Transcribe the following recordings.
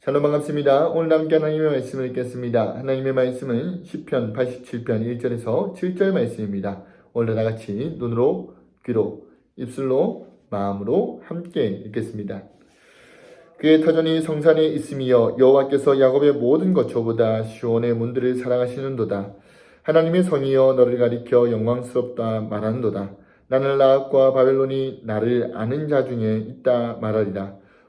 샬롬 반갑습니다. 오늘 함께 하나님의 말씀을 읽겠습니다. 하나님의 말씀은 10편 87편 1절에서 7절 말씀입니다. 오늘 다 같이 눈으로, 귀로, 입술로, 마음으로 함께 읽겠습니다. 그의 터전이 성산에 있으며 여호와께서 야곱의 모든 거처보다 시온의 문들을 사랑하시는도다. 하나님의 성이여 너를 가리켜 영광스럽다 말하는도다. 나는 라합과 바벨론이 나를 아는 자 중에 있다 말하리라.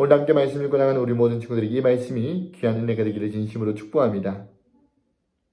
오늘 함께 말씀 읽고 나가는 우리 모든 친구들에게 이 말씀이 귀한 은혜가 되기를 진심으로 축복합니다.